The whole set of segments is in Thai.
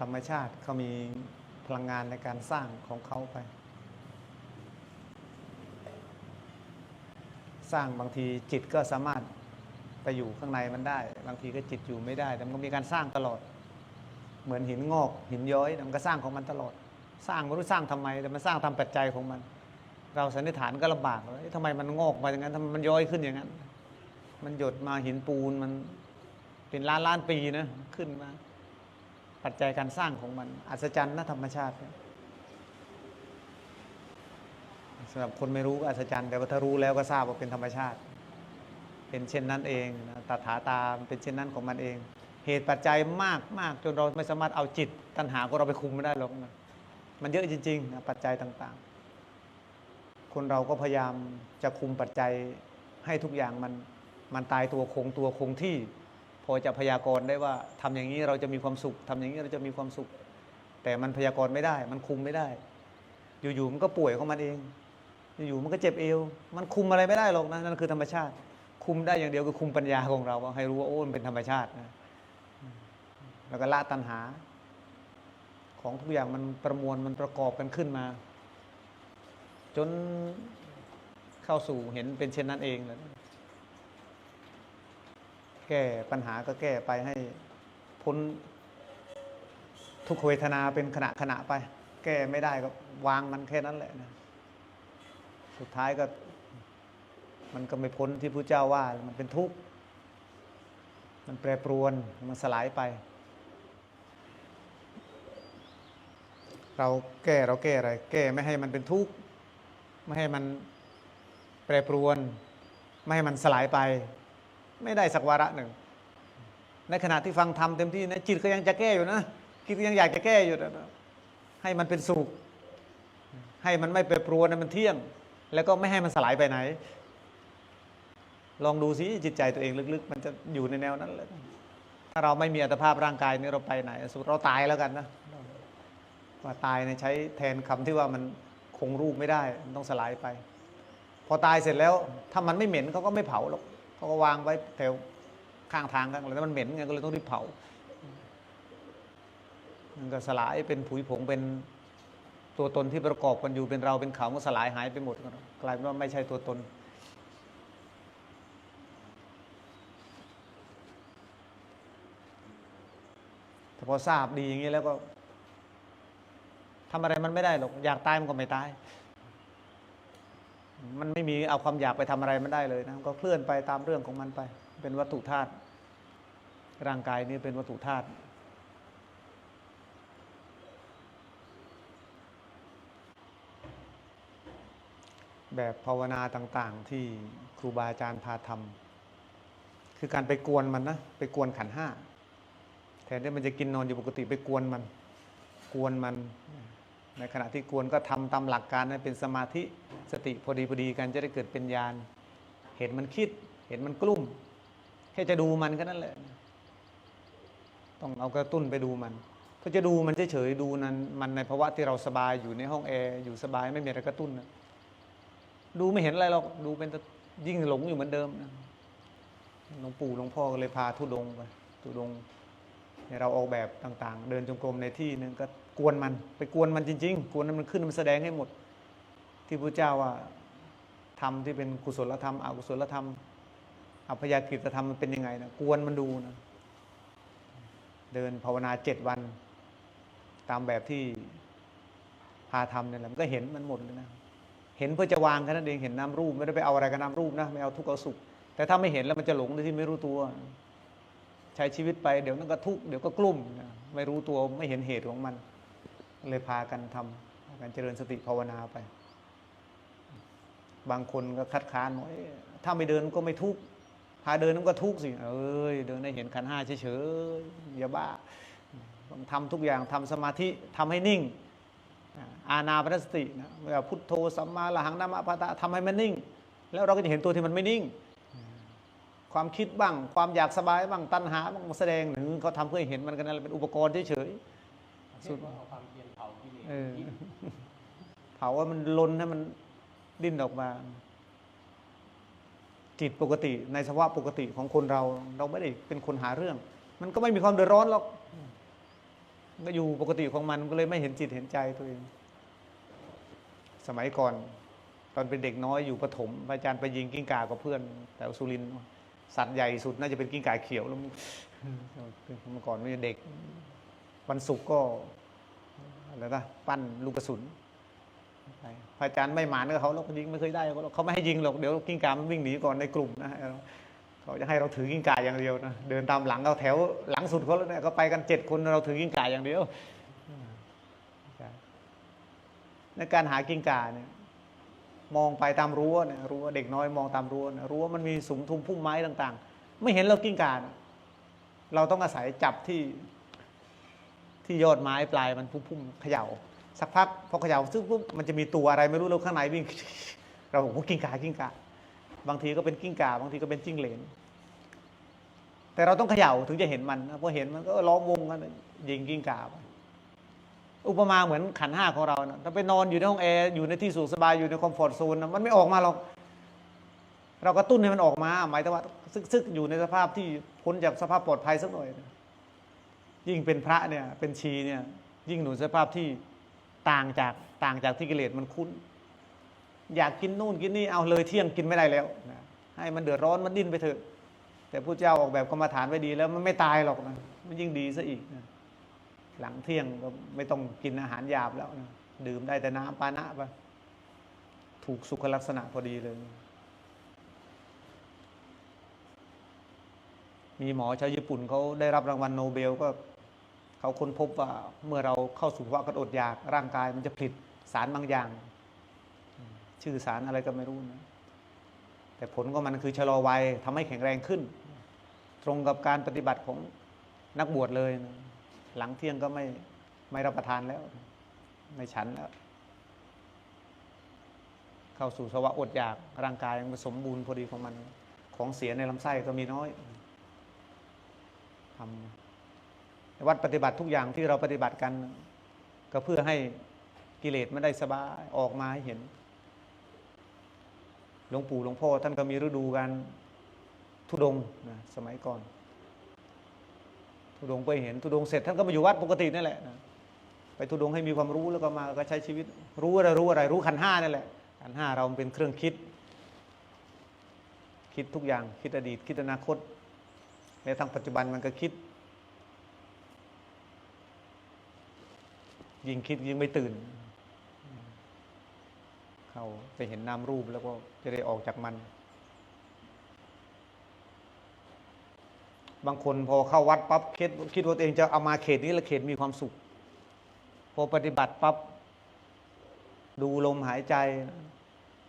ธรรมชาติเขามีพลังงานในการสร้างของเขาไป สร้างบางทีจิตก็สามารถไปอยู่ข้างในมันได้ บางทีก็จิตอยู่ไม่ได้ แต่มันก็มีการสร้างตลอด เหมือนหินงอก หินย้อยมันก็สร้างของมันตลอด สร้างไม่รู้สร้างทำไม แต่มันสร้างตามปัจจัยของมัน เราสันนิษฐานก็ลำบากเลยทำไมมันงอกมาอย่างนั้นทำไมมันย้อยขึ้นอย่างนั้น มันหยดมาหินปูนมันเป็นล้านล้านปีนะขึ้นมา ปัจจัยการสร้างของมัน อัศจรรย์นะธรรมชาติสำหรับคนไม่รู้ก็อัศจรรย์ แต่ว่าถ้ารู้แล้วก็ทราบว่าเป็นธรรมชาติ เป็นเช่นนั้นเองตถาตามเป็นเช่นนั้นของมันเอง เหตุปัจจัยมากมากจนเราไม่สามารถเอาจิต ตัณหาของเราไปคุมไม่ได้หรอกนะมันเยอะจริงๆนะปัจจัยต่างๆ คนเราก็พยายามจะคุมปัจจัยให้ทุกอย่างมันมันตายตัวคงตัวคงที่ พอจะพยากรณ์ได้ว่าทำอย่างนี้เราจะมีความสุขทำอย่างนี้เราจะมีความสุข แต่มันพยากรณ์ไม่ได้ มันคุมไม่ได้ อยู่ๆมันก็ป่วยของมันเอง อยู่ๆมันก็เจ็บเอว มันคุมอะไรไม่ได้หรอกนะนั่นคือธรรมชาติ คุมได้อย่างเดียวคือคุมปัญญาของเราให้รู้ว่าโอ้มันเป็นธรรมชาตินะแล้วก็ละตัณหา ของทุกอย่างมันประมวลมันประกอบกันขึ้นมา จนเข้าสู่เห็นเป็นเช่นนั้นเองเลย แก้ปัญหาก็แก้ไปให้พ้นทุกเวทนาเป็นขณะขณะไป แก้ไม่ได้ก็วางมันแค่นั้นแหละนะสุดท้ายก็ มันก็ไม่พ้นที่พระเจ้าว่า มันเป็นทุกข์มันแปรปรวนมันสลายไป เราแก้เราแก้อะไร แก้ไม่ให้มันเป็นทุกข์ไม่ให้มันแปรปรวน ไม่ให้มันสลายไป ไม่ได้สักวาระหนึ่ง ในขณะที่ฟังธรรมเต็มที่นะจิตก็ยังจะแก้อยู่นะจิตก็ยังอยากจะแก้อยู่นะให้มันเป็นสุขให้มันไม่แปปรวนให้มันเที่ยง แล้วก็ไม่ให้มันสลายไปไหน ลองดูสิจิตใจตัวเองลึกๆ มันจะอยู่ในแนวนั้นเลยถ้าเราไม่มีอัตภาพร่างกายนี้เราไปไหนสมมติเราตายแล้วกันนะว่าตายเนี่ยใช้แทนคำที่ว่ามันคงรูปไม่ได้มันต้องสลายไป พอตายเสร็จแล้วถ้ามันไม่เหม็นเขาก็ไม่เผาหรอก เขาก็วางไว้แถวข้างทางกันแล้วมันเหม็นไงก็เลยต้องรีบเผา มันก็สลายเป็นผุยผงเป็นตัวตนที่ประกอบกันอยู่เป็นเราเป็นเขาก็สลายหายไปหมดกลายเป็นว่าไม่ใช่ตัวตน แต่พอทราบดีอย่างนี้แล้วก็ทำอะไรมันไม่ได้หรอก อยากตายมันก็ไม่ตาย มันไม่มีเอาความอยากไปทำอะไรมันได้เลยนะก็เคลื่อนไปตามเรื่องของมันไป เป็นวัตถุธาตุร่างกายนี้เป็นวัตถุธาตุแบบภาวนาต่าง ๆ ที่ครูบาอาจารย์พาทำคือการไปกวนมันนะไปกวนขันห้าแทนที่มันจะกินนอนอยู่ปกติไปกวนมัน กวนมัน ในขณะที่กวนก็ทำตามหลักการให้เป็นสมาธิสติพอดีพอดีกันจะได้เกิดเป็นญาณเห็นมันคิด เห็นมันกลุ้มแค่จะดูมันก็นั่นแหละ ต้องเอากระตุ้นไปดูมันเพราะจะดูมันเฉยๆดูนั้นมันในภาวะที่เราสบายอยู่ในห้องแอร์อยู่สบายไม่มีอะไรกระตุ้นนะดูไม่เห็นอะไรหรอกดูเป็นยิ่งหลงอยู่เหมือนเดิมนะหลวงปู่หลวงพ่อก็เลยพาทุดงไปทุดงเนี่ยเราออกแบบต่าง ๆ เดินจงกรมในที่หนึ่งก็ กวนมัน ไปกวนมันจริง ๆ กวนมันขึ้นมันแสดงให้หมด ที่พระเจ้าว่าทำที่เป็นกุศลธรรมอกุศลธรรมอัพยากฤตธรรมมันเป็นยังไงนะกวนมันดูนะเดินภาวนาเจ็ดวัน ตามแบบที่พาทำเนี่ยแหละมันก็เห็นมันหมดเลยนะเห็นเพื่อจะวางแค่นั้นเองเห็นน้ำรูปไม่ได้ไปเอาอะไรกับน้ำรูปนะไม่เอาทุกข์เอาสุข แต่ถ้าไม่เห็นแล้วมันจะหลงโดยที่ไม่รู้ตัว ใช้ชีวิตไปเดี๋ยวนั้นก็ทุกข์เดี๋ยวก็กลุ่มนะไม่รู้ตัวไม่เห็นเหตุของมัน เลยพากันทำพากันเจริญสติภาวนาไป บางคนก็คัดค้านว่าเอ๊ะถ้าไม่เดินก็ไม่ทุกข์พาเดินมันก็ทุกข์สิเอ้ยเดินได้เห็นขันห้าเฉยๆอย่าบ้าต้องทำทุกอย่างทำสมาธิทำให้นิ่ง อาณาปณสตินะเวลาพุทโธสัมมาละหังนามะปะตะทำให้มันนิ่ง แล้วเราก็จะเห็นตัวที่มันไม่นิ่ง ความคิดบ้าง ความอยากสบายบ้างตัณหาบ้างแสดงหนึ่งเขาทำเพื่อเห็นมันกันนั่นเป็นอุปกรณ์เฉยสุดเอาความ เผ่าว่ามันลนให้มันดิ้นออกมา จิตปกติในสภาวะปกติของคนเรา เราไม่ได้เป็นคนหาเรื่อง มันก็ไม่มีความเดือดร้อนหรอกก็อยู่ปกติของมันก็เลยไม่เห็นจิตเห็นใจตัวเอง สมัยก่อน ตอนเป็นเด็กน้อยอยู่ประถมอาจารย์ไปยิงกิ้งก่ากับเพื่อนแถวสุรินสัตว์ใหญ่สุดน่าจะเป็นกิ้งก่าเขียวแล้วเมื่อก่อนมันเด็ก วันศุกร์ก็ อะไรนะปั้นลูกกระสุนพระอาจารย์ไม่หมานกับเขาเราก็ยิงไม่เคยได้เขาไม่ให้ยิงหรอกเดี๋ยวกิ้งก่ามันวิ่งหนีก่อนในกลุ่มนะเขาจะให้เราถือกิ้งก่าอย่างเดียวนะเดินตามหลังเขาแถวหลังสุดเขาแล้วเนี่ยเขาไปกันเจ็ดคนเราถือกิ้งก่าอย่างเดียวในการหากิ้งก่าเนี่ยมองไปตามรั้วเนี่ยรั้วเด็กน้อยมองตามรั้วนะรั้วมันมีสุมทุมพุ่มไม้ต่าง ๆ ไม่เห็นเรากิ้งก่าเราต้องอาศัยจับที่ ที่ยอดไม้ปลายมันพุ่มๆเขย่า สักพักพอเขย่าซึ่งปุ๊บมันจะมีตัวอะไรไม่รู้เราข้างในวิ่ง เราบอกว่ากิ้งกากิ้งกาบางทีก็เป็นกิ้งกาบางทีก็เป็นจิ้งเหลน แต่เราต้องเขย่าถึงจะเห็นมันพอเห็นมันก็ล้อมวงกันยิงกิ้งกาไปอุปมาเหมือนขันห้าของเรานะถ้าไปนอนอยู่ในห้องแอร์อยู่ในที่สุขสบายอยู่ในคอมฟอร์ทโซนนะมันไม่ออกมาหรอกเรากระตุ้นให้มันออกมา หมายถึงว่าซึกๆอยู่ในสภาพที่พ้นจากสภาพปลอดภัยสักหน่อยนะ ยิ่งเป็นพระเนี่ยเป็นชีเนี่ยยิ่งหนุนสภาพที่ต่างจากต่างจากที่กิเลสมันคุ้น อยากกินนู่นกินนี่เอาเลยเที่ยงกินไม่ได้แล้วนะให้มันเดือดร้อนมันดิ้นไปเถอะ แต่พระเจ้าออกแบบกรรมฐานไว้ดีแล้วมันไม่ตายหรอกนะมันยิ่งดีซะอีกนะหลังเที่ยงก็ไม่ต้องกินอาหารหยาบแล้วนะดื่มได้แต่น้ำปานะไปถูกสุขลักษณะพอดีเลย มีหมอชาวญี่ปุ่นเขาได้รับรางวัลโนเบลก็ เขาค้นพบว่าเมื่อเราเข้าสู่ภาวะกระอดอยาก ร่างกายมันจะผลิตสารบางอย่าง ชื่อสารอะไรก็ไม่รู้นะแต่ผลของมันคือชะลอวัยทำให้แข็งแรงขึ้น ตรงกับการปฏิบัติของนักบวชเลยนะหลังเที่ยงก็ไม่ไม่รับประทานแล้ว ไม่ฉันแล้วเข้าสู่ภาวะอดอยากร่างกายมันสมบูรณ์พอดีของมัน ของเสียในลำไส้ก็มีน้อยทำ วัดปฏิบัติทุกอย่างที่เราปฏิบัติกัน ก็เพื่อให้กิเลสไม่ได้สบายออกมาให้เห็นหลวงปู่หลวงพ่อท่านก็มีฤดูการทุดงนะสมัยก่อน ทุดงไปเห็นทุดงเสร็จท่านก็มาอยู่วัดปกตินั่นแหละนะไปทุดงให้มีความรู้แล้วก็มาก็ใช้ชีวิต รู้อะไรรู้อะไร รู้ขันห้านั่นแหละขันห้าเราเป็นเครื่องคิด คิดทุกอย่างคิดอดีต คิดอนาคตในทางปัจจุบันมันก็คิด ยิ่งคิดยิ่งไม่ตื่น เข้าไปเห็นนามรูปแล้วก็จะได้ออกจากมัน บางคนพอเข้าวัดปั๊บคิดคิดว่าตัวเองจะเอามาเขตนี้ล้วเขตมีความสุข พอปฏิบัติปั๊บดูลมหายใจ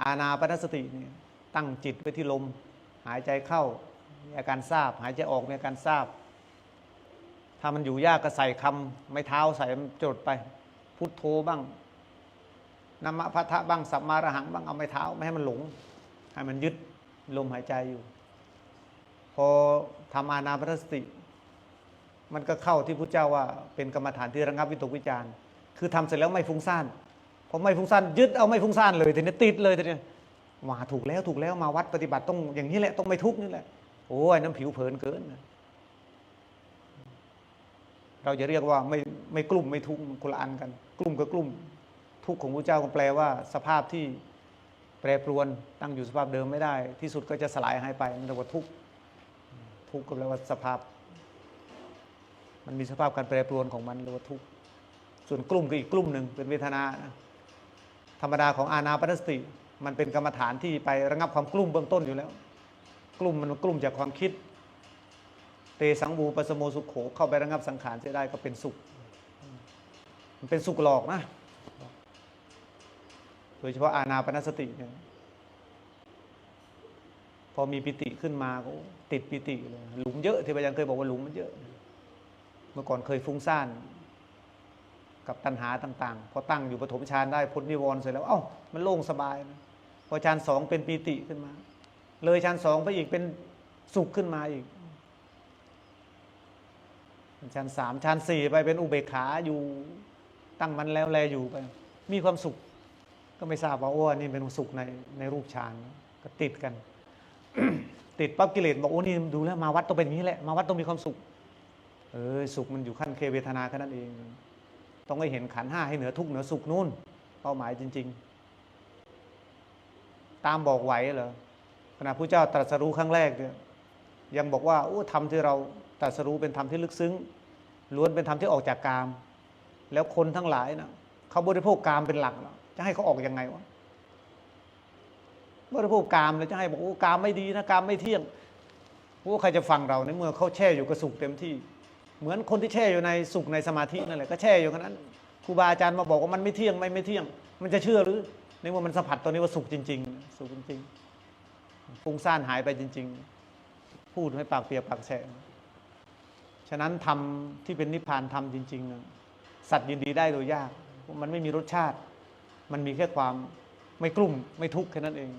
อาณาปณสติเนี่ยตั้งจิตไว้ที่ลม หายใจเข้ามีอาการทราบ หายใจออกมีอาการทราบถ้ามันอยู่ยากก็ใส่คำไม่เท้าใส่จดไป พุทโธบ้างนามะพัทธะบ้างสัมมาระหังบ้างเอาไม้เท้าไม่ให้มันหลง ให้มันยึดลมหายใจอยู่ พอทำอานาปานสติ มันก็เข้าที่พุทธเจ้าว่าเป็นกรรมฐานที่ระงับวิตกวิจารณ์คือทำเสร็จแล้วไม่ฟุ้งซ่านพอไม่ฟุ้งซ่านยึดเอาไม่ฟุ้งซ่านเลยทีนี้ติดเลยทีนี้มาถูกแล้วถูกแล้วมาวัดปฏิบัติต้องอย่างนี้แหละต้องไม่ทุกข์นี่แหละโอ้ยน้ำผิวเผินเกินเราจะเรียกว่าไม่ไม่กลุ่มไม่ทุกข์คนละอันกัน กลุ่มกับกลุ่มทุกข์ของพระเจ้าก็แปลว่า สภาพที่แปรปรวนตั้งอยู่สภาพเดิมไม่ได้ ที่สุดก็จะสลายหายไปนั่นเรียกว่าทุกข์ทุกข์ก็แปลว่าสภาพ มันมีสภาพการแปรปรวนของมันเรียกว่าทุกข์ส่วนกลุ่มก็อีกกลุ่มหนึ่งเป็นเวทนานะธรรมดาของอาณาปณสติ มันเป็นกรรมฐานที่ไประงับความกลุ่มเบื้องต้นอยู่แล้ว กลุ่มมันกลุ่มจากความคิด เตสังบูปสโมสุขโขเข้าไประงับสังขารเสียได้ก็เป็นสุข มันเป็นสุขหลอกนะ โดยเฉพาะอาณาปณสติเนี่ยพอมีปิติขึ้นมาก็ติดปิติเลยหลุมเยอะที่พระอาจารย์เคยบอกว่าหลุมมันเยอะ เมื่อก่อนเคยฟุ้งซ่าน กับตัณหาต่าง ๆ พอตั้งอยู่ปฐมฌานได้พ้นนิวรณ์เสร็จแล้ว เอ้ามันโล่งสบายนะพอฌานสองเป็นปีติขึ้นมา เลยฌานสองไปอีกเป็นสุขขึ้นมาอีกฌานสามฌานสี่ไปเป็นอุเบกขาอยู่ ตั้งมันแล้วแลอยู่ไป มีความสุข ก็ไม่ทราบว่าโอ้นี่เป็นสุขในในรูปฌานก็ติดกัน ติดปั๊บกิเลสบอกโอ้นี่ดูแล้วมาวัดต้องเป็นอย่างนี้แหละมาวัดต้องมีความสุข เออสุขมันอยู่ขั้นเคเวทนาแค่นั้นเอง ต้องให้เห็นขันห้าให้เหนือทุกเหนือสุขนู่นเป้าหมายจริง ๆ ตามบอกไหวเหรอขณะพระเจ้าตรัสรู้ครั้งแรกเนี่ยยังบอกว่าโอ้ธรรมที่เราตรัสรู้เป็นธรรมที่ลึกซึ้งล้วนเป็นธรรมที่ออกจากกาม แล้วคนทั้งหลายนะเขาบริโภคกามเป็นหลักแล้วจะให้เขาออกยังไงวะบริโภคกามแล้วจะให้บอกโอ้กามไม่ดีนะกามไม่เที่ยงโอ้ใครจะฟังเราในเมื่อเขาแช่อยู่กับสุขเต็มที่ เหมือนคนที่แช่อยู่ในสุขในสมาธินั่นแหละก็แช่อยู่กันนั้นครูบาอาจารย์มาบอกว่ามันไม่เที่ยงไม่ไม่เที่ยง มันจะเชื่อหรือในเมื่อมันสัมผัสตัวนี้ว่าสุขจริง ๆ สุขจริงๆฟุ้งซ่านหายไปจริง ๆ พูดให้ปากเปียกปากแฉะฉะนั้นทำที่เป็นนิพพานทำจริงๆนะ สัตว์ยินดีได้โดยยาก มันไม่มีรสชาติ มันมีแค่ความไม่กลุ่มไม่ทุกข์แค่นั้นเอง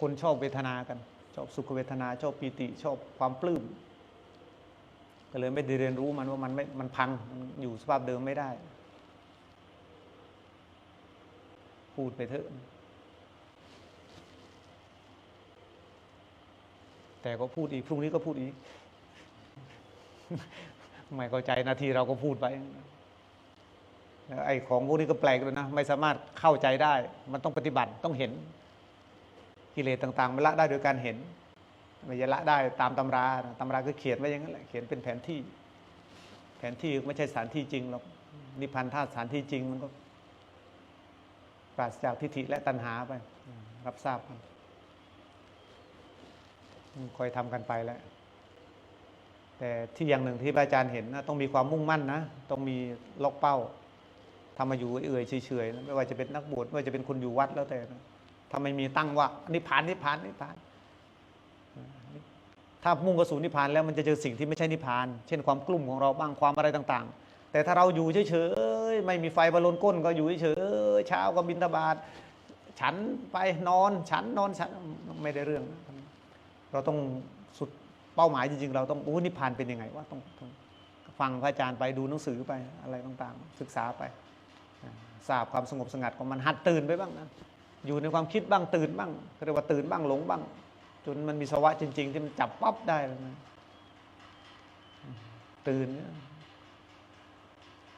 คนชอบเวทนากัน ชอบสุขเวทนาชอบปีติชอบความปลื้มก็เลยไม่ได้เรียนรู้มันว่ามันไม่มันพังอยู่สภาพเดิมไม่ได้ พูดไปเถอะแต่ก็พูดอีก พรุ่งนี้ก็พูดอีก ไม่เข้าใจนาทีเราก็พูดไปไอ้ของพวกนี้ก็แปลกเลยนะ ไม่สามารถเข้าใจได้ มันต้องปฏิบัติต้องเห็น กิเลสต่างๆมันละได้โดยการเห็นไม่ใช่ละได้ตามตำราตำราก็เขียนไว้อย่างนั้นแหละเขียนเป็นแผนที่ แผนที่ไม่ใช่สถานที่จริงหรอกนิพพานธาตุสถานที่จริงมันก็ปราศจากทิฏฐิและตัณหาไป รับทราบกันคอยทำกันไปแล้ว แต่ที่อย่างหนึ่งที่อาจารย์เห็นนะต้องมีความมุ่งมั่นนะต้องมีล็อกเป้าทำมาอยู่เอื่อยเฉยๆไม่ว่าจะเป็นนักบวชไม่ว่าจะเป็นคนอยู่วัดแล้วแต่นะถ้าไมมีตั้งว่านิพพานนิพพานนิพพาน ถ้ามุ่งกระสูนิพพานแล้วมันจะเจอสิ่งที่ไม่ใช่นิพพาน เช่นความกลุ่มของเราบ้างความอะไรต่างๆ แต่ถ้าเราอยู่เฉยๆไม่มีไฟบรรลนก้นก็อยู่เฉยๆเช้าก็บินทบาทฉันไปนอนฉันนอนฉันไม่ได้เรื่อง เราต้อง เป้าหมายจริงๆ เราต้องโอ้นิพพานเป็นยังไงว่าต้องฟังพระอาจารย์ไปดูหนังสือไปอะไรต่างๆ ศึกษาไปทราบความสงบสงัดของมันหัดตื่นไปบ้างนะอยู่ในความคิดบ้างตื่นบ้างเรียกว่าตื่นบ้างหลงบ้าง จนมันมีสวะจริง ๆ ที่มันจับปั๊บได้เลยนะตื่นเนี่ย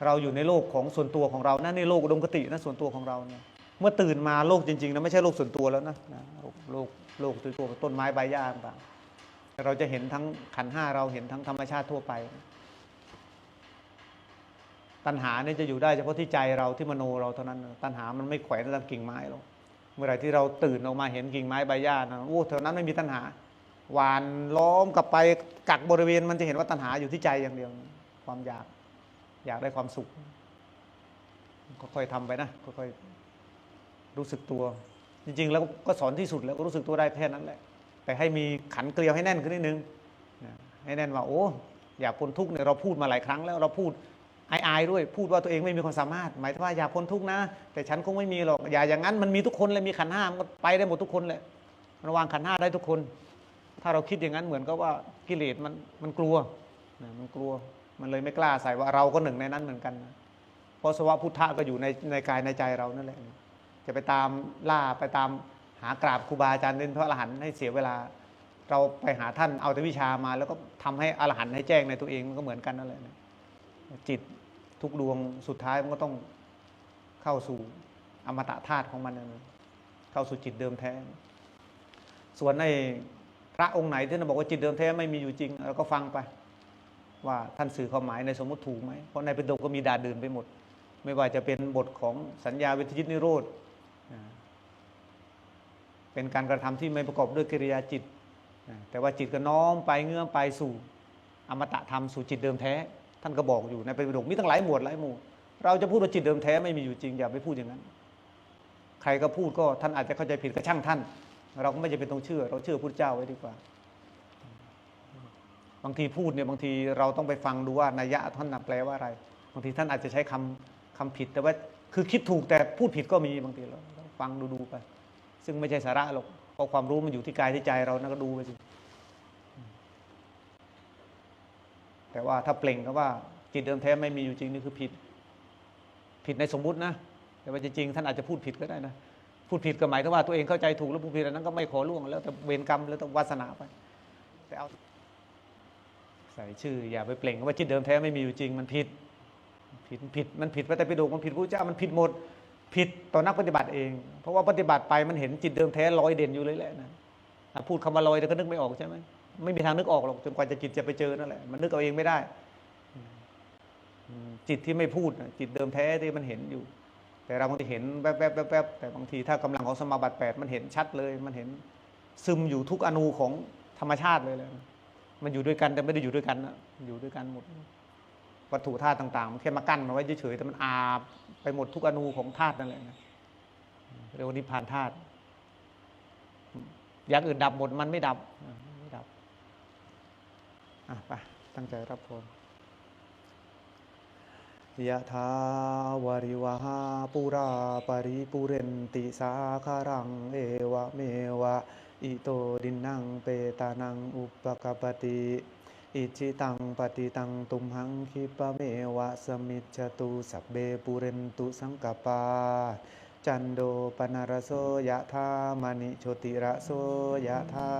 เราอยู่ในโลกของส่วนตัวของเรานะในโลกอุดมคตินะส่วนตัวของเราเนี่ยเมื่อตื่นมาโลกจริงๆนะไม่ใช่โลกส่วนตัวแล้วนะโลกโลกโลกตัวตัวต้นไม้ใบหญ้าต่างๆ เราจะเห็นทั้งขันห้าเราเห็นทั้งธรรมชาติทั่วไป ตัณหาเนี่ยจะอยู่ได้เฉพาะที่ใจเราที่มโนเราเท่านั้น ตัณหามันไม่แขวนตามกิ่งไม้หรอกเมื่อไหร่ที่เราตื่นออกมาเห็นกิ่งไม้ใบหญ้านะโอ้แถวนั้นไม่มีตัณหา หวานล้อมกลับไปกักบริเวณ มันจะเห็นว่าตัณหาอยู่ที่ใจอย่างเดียว ความอยากอยากได้ความสุขค่อยๆทำไปนะค่อยๆรู้สึกตัว จริง ๆ แล้วก็สอนที่สุดแล้วก็รู้สึกตัวได้แค่นั้นแหละ แต่ให้มีขันเกลียวให้แน่นขึ้นนิดนึงให้แน่นว่าโอ้อยากพ้นทุกข์เนี่ยเราพูดมาหลายครั้งแล้วเราพูดอายๆด้วยพูดว่าตัวเองไม่มีความสามารถ หมายถึงว่าอยากพ้นทุกข์นะ แต่ฉันคงไม่มีหรอกอย่าอย่างนั้นมันมีทุกคนเลยมีขันห้ามันไปได้หมดทุกคนเลยมันวางขันห้าได้ทุกคน ถ้าเราคิดอย่างนั้นเหมือนกับว่ากิเลสมันมันกลัวนะมันกลัวมันเลยไม่กล้าใส่ว่าเราก็หนึ่งในนั้นเหมือนกันเพราะสวะพุทธะก็อยู่ในในกายในใจเรานั่นแหละจะไปตามล่าไปตาม หากราบครูบาอาจารย์เป็นพระอรหันต์ให้เสียเวลา เราไปหาท่านเอาแต่วิชามา แล้วก็ทำให้อรหันต์ให้แจ้งในตัวเองมันก็เหมือนกันนั่นแหละจิตทุกดวงสุดท้ายมันก็ต้องเข้าสู่อมตะธาตุของมันเข้าสู่จิตเดิมแท้ ส่วนในพระองค์ไหนที่ท่านบอกว่าจิตเดิมแท้ไม่มีอยู่จริงเราก็ฟังไป ว่าท่านสื่อความหมายในสมมติถูกไหมเพราะในปิฎกก็มีดาดื่นไปหมด ไม่ว่าจะเป็นบทของสัญญาเวทยิตนิโรธ เป็นการกระทำที่ไม่ประกอบด้วยกิริยาจิต แต่ว่าจิตก็น้อมไปเงื่อมไปสู่อมตะธรรมสู่จิตเดิมแท้ ท่านก็บอกอยู่ในปิฎกมีตั้งหลายหมวดหลายหมู่ เราจะพูดว่าจิตเดิมแท้ไม่มีอยู่จริงอย่าไปพูดอย่างนั้น ใครก็พูดก็ท่านอาจจะเข้าใจผิดก็ช่างท่าน เราก็ไม่จะเป็นต้องเชื่อ เราเชื่อพุทธเจ้าไว้ดีกว่า บางทีพูดเนี่ยบางทีเราต้องไปฟังดูว่านัยยะท่านนแปลว่าอะไร บางทีท่านอาจจะใช้คำคำผิดแต่ว่าคือคิดถูกแต่พูดผิดก็มีบางทีเราฟังดูดูๆไป ซึ่งไม่ใช่สาระหรอกเพราะความรู้มันอยู่ที่กายที่ใจเรานะก็ดูไปสิแต่ว่าถ้าเปล่งก็ว่าจิตเดิมแท้ไม่มีอยู่จริงนี่คือผิด ผิดในสมมุตินะ แต่ว่าจริงท่านอาจจะพูดผิดก็ได้นะพูดผิดก็หมายถึงว่าตัวเองเข้าใจถูกแล้วพูดผิดอันนั้นก็ไม่ขอล่วงแล้วแต่เวรกรรมแล้วแต่วาสนาไปแต่เอาใส่ชื่อ อย่าไปเปล่งว่าจิตเดิมแท้ไม่มีอยู่จริงมันผิดผิดผิดมันผิดพระไตรปิฎกมันผิดพระเจ้ามันผิดหมด ผิดต่อนักปฏิบัติเอง เพราะว่าปฏิบัติไปมันเห็นจิตเดิมแท้ลอยเด่นอยู่เลยแหละนะพูดคำว่าลอยแต่ก็นึกไม่ออกใช่ไหมไม่มีทางนึกออกหรอกจนกว่าจะจิตจะไปเจอนั่นแหละมันนึกเอาเองไม่ได้จิตที่ไม่พูดจิตเดิมแท้ที่มันเห็นอยู่ แต่เราบางทีเห็นแวบๆแวบๆแต่บางทีถ้ากำลังของสมาบัติแปดมันเห็นชัดเลย มันเห็นซึมอยู่ทุกอนูของธรรมชาติเลยแหละมันอยู่ด้วยกันแต่ไม่ได้อยู่ด้วยกันนะอยู่ด้วยกันหมด วัตถุธาตุต่างๆ มันแค่มากั้นมาไว้เฉยๆแต่มันอาบไปหมดทุกอนูของธาตุนั่นแหละเรียกว่านิพพานธาตุอย่างอื่นดับหมดมันไม่ดับไม่ดับอะไปตั้งใจรับพรยะถาวาริวหาปุราปริปุเรนติสาคารัง เอวะเมวะ อิโตดินนังเปตานังอุปกปติ อิจิตังปฏิตังตุมหังคิปะเมวะสมิจจตุสัพเบปุเรนตุสังกปา จันโดปนารโสยะธามณิโชติระโสยะธา